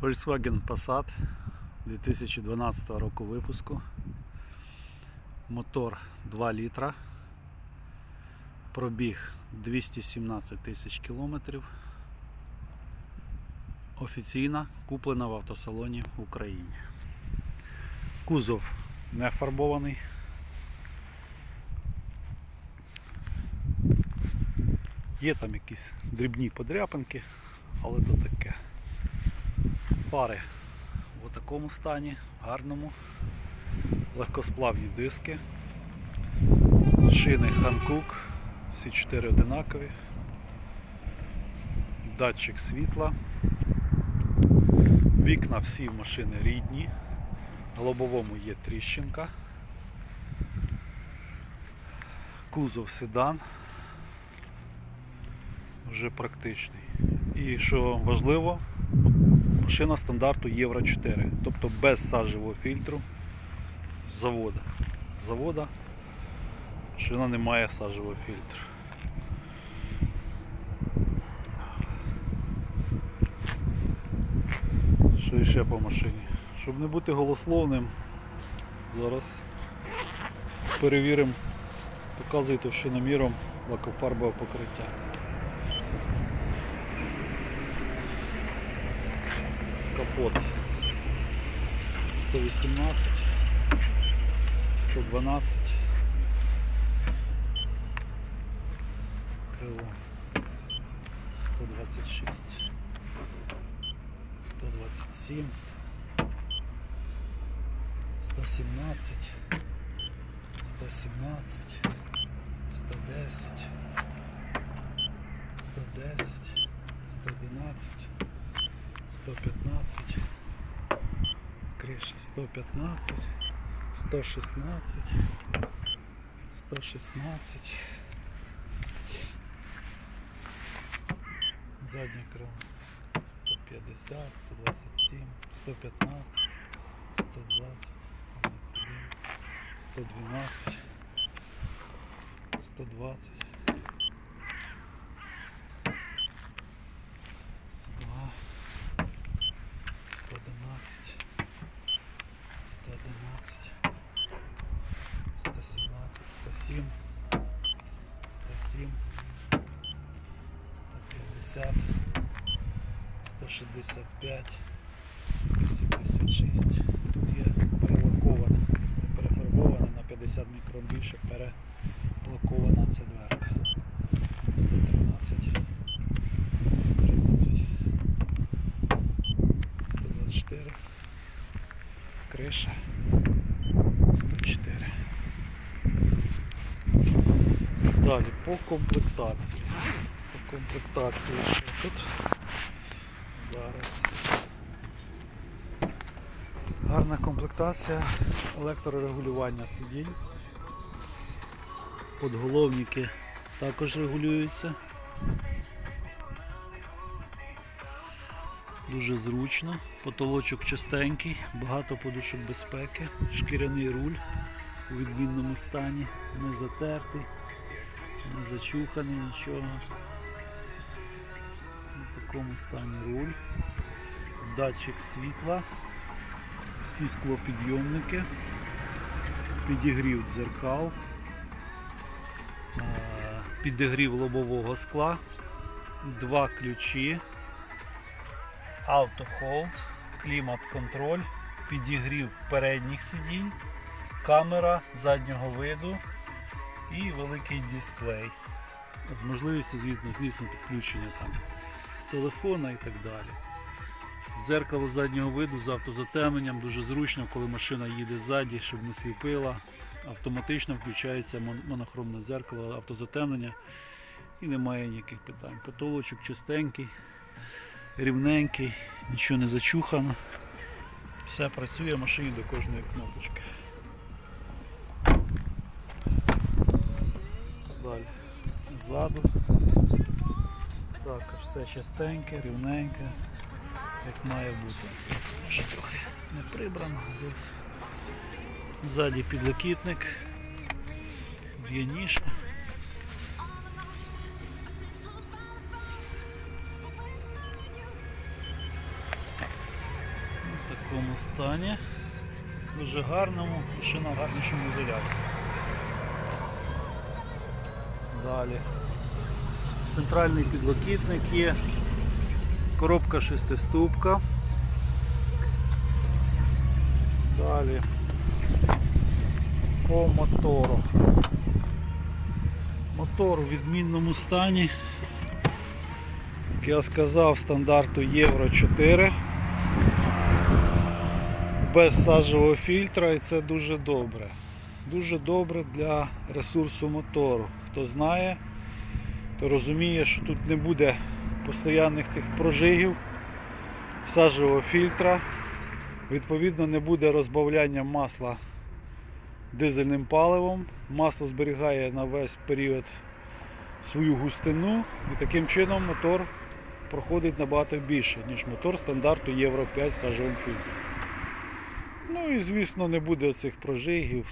Volkswagen Passat 2012 року випуску. Мотор 2 літра. Пробіг 217 тисяч кілометрів. Офіційна куплена в автосалоні в Україні. Кузов не фарбований. Є там якісь дрібні подряпинки, але то таке. Фари в такому стані, гарному, легкосплавні диски, шини Hankook, всі чотири одинакові, датчик світла, вікна всі в машини рідні, в лобовому є тріщинка, кузов седан, вже практичний. І що важливо, машина стандарту Євро 4, тобто без сажевого фільтру з завода. З Завода машина не має сажевого фільтру. Що іще по машині? Щоб не бути голословним, зараз перевіримо, показую товщиноміром лакофарбове покриття. Капот. 118 112 крило 126 127 117 117 110 110 111 115, криша 115, 116, 116, заднє крило 150, 127, 115, 120, 121, 112, 120. 150, 165, 176. Тут є перелаковане, перефарбоване на 50 мікрон більше, перелакована ця дверка. 113, 113. 124 криша 104 далі по комплектації комплектації що тут. Зараз. Гарна комплектація електрорегулювання сидінь. Подголовники також регулюються. Дуже зручно, потолочок чистенький, багато подушок безпеки, шкіряний руль у відмінному стані, не затертий, не зачуханий нічого. У такому стані руль, датчик світла, всі склопідйомники, підігрів дзеркал, підігрів лобового скла, два ключі. Автохолд, клімат-контроль, підігрів передніх сидінь, камера заднього виду. І великий дисплей. З можливістю, звісно, підключення там телефона і так далі. Дзеркало заднього виду з автозатемненням дуже зручно, коли машина їде ззаді, щоб не сліпила. Автоматично включається монохромне дзеркало, автозатемнення і немає ніяких питань. Потолочок чистенький рівненький, нічого не зачухано. Все працює в машині до кожної кнопочки. Далі. Ззаду. Також все чистеньке, рівненьке, як має бути. Ще трохи не прибрано зовсім. Ззаді підлокітник, є ніша. такому стані. Дуже гарному, машина в гарнішому ізоляції. Далі. Центральний підлокітник є. Коробка шестиступка. Далі. По мотору. Мотор у відмінному стані. Як я сказав, стандарту Євро 4. Без сажового фільтра і це дуже добре. Дуже добре для ресурсу мотору. Хто знає, то розуміє, що тут не буде постійних цих прожигів, сажового фільтра. Відповідно, не буде розбавляння масла дизельним паливом. Масло зберігає на весь період свою густину і таким чином мотор проходить набагато більше, ніж мотор стандарту Євро 5 з сажовим фільтром. Ну і звісно не буде цих прожигів,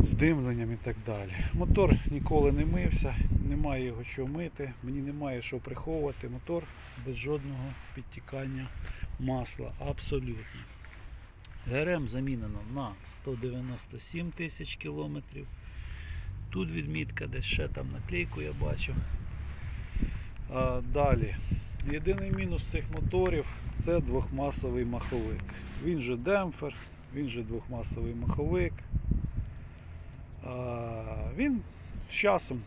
сажового здимленням і так далі. Мотор ніколи не мився, немає його що мити, мені немає що приховувати. Мотор без жодного підтікання масла. Абсолютно. ГРМ замінено на 197 тисяч кілометрів. Тут відмітка, десь ще там наклейку я бачив. А, далі. Єдиний мінус цих моторів це двохмасовий маховик. Він же демпфер, він же двохмасовий маховик. Він з часом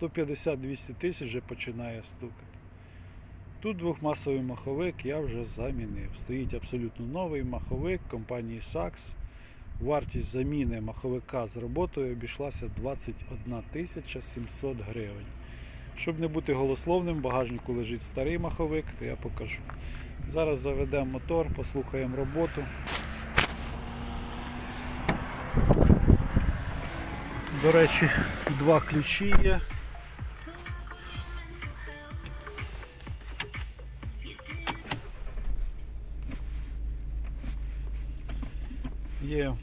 150-200 тисяч вже починає стукати. Тут двохмасовий маховик я вже замінив. Стоїть абсолютно новий маховик компанії Saks. Вартість заміни маховика з роботою обійшлася 21 тисяча 700 гривень. Щоб не бути голословним, в багажнику лежить старий маховик, то я покажу. Зараз заведемо мотор, послухаємо роботу. До речі, два ключі є. Є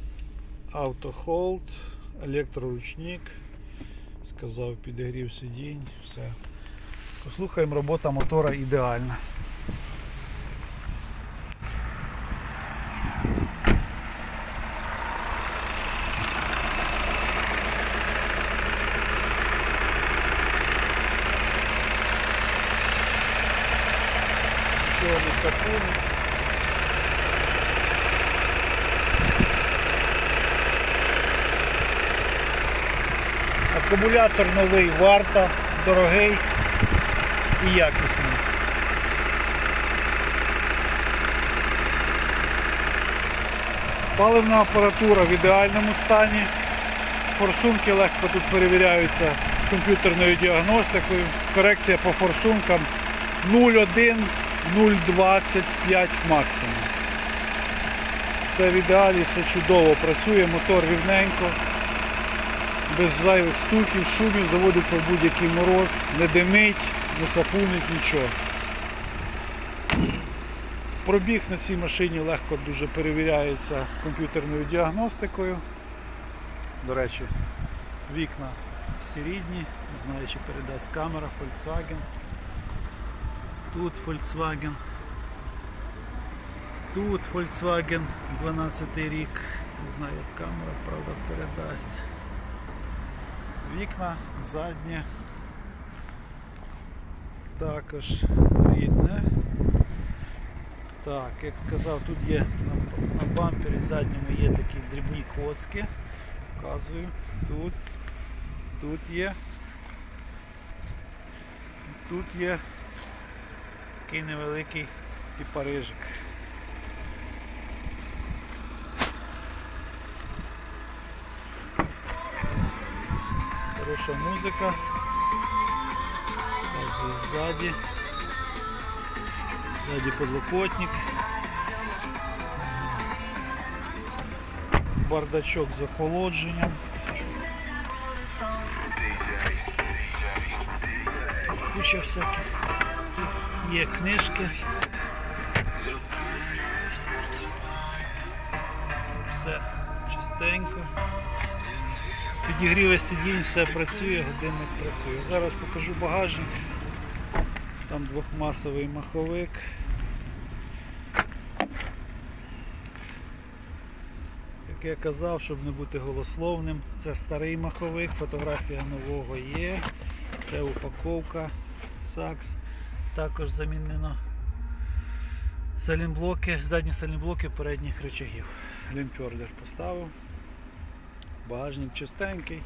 автохолд, електроручник, сказав, підігрів сидінь, все. Послухаємо, робота мотора ідеальна. Нічого не. Акумулятор новий варта, дорогий і якісний. Паливна апаратура в ідеальному стані. Форсунки легко тут перевіряються комп'ютерною діагностикою. Корекція по форсункам 0,1, 0,25 максимум. Все в ідеалі, все чудово працює, мотор рівненько без зайвих стуків, шумів, заводиться в будь-який мороз, не димить, не сапунить, нічого. Пробіг на цій машині легко дуже перевіряється комп'ютерною діагностикою. До речі, вікна всі рідні, не знаю, чи передасть камера Volkswagen. Тут Volkswagen. Тут Volkswagen 12 рік. Не знаю, як камера, правда, передасть. Вікна заднє. Також рідне. Так, як сказав, тут є на, на бампері задньому є такі дрібні коцки. Показую. Тут, тут є. Тут є такий невеликий типа рижик. Хороша музика. Также сзади. Сзади подлокотник. Бардачок з охолодженням. Куча всяких є книжки. Все чистенько. Підігріве сидінь, все працює, годинник працює. Зараз покажу багажник. Там двохмасовий маховик. Як я казав, щоб не бути голословним, це старий маховик, фотографія нового є, це упаковка сакс. Також замінено салінблоки, задні салінблоки передніх речагів. Лімфьордер поставив. Багажник чистенький,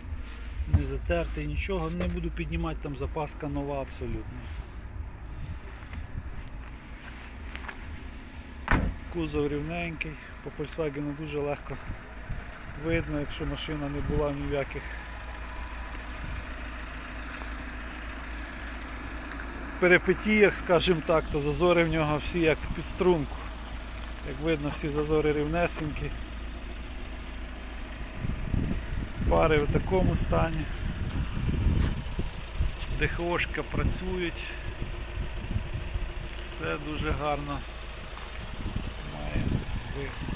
не затертий, нічого. Не буду піднімати, там запаска нова абсолютно. Кузов рівненький, по Volkswagen дуже легко видно, якщо машина не була ні перепитіях, скажімо так, то зазори в нього всі як під струнку. Як видно, всі зазори рівнесенькі. Фари в такому стані. ДХОшка працюють. Все дуже гарно має вигляд.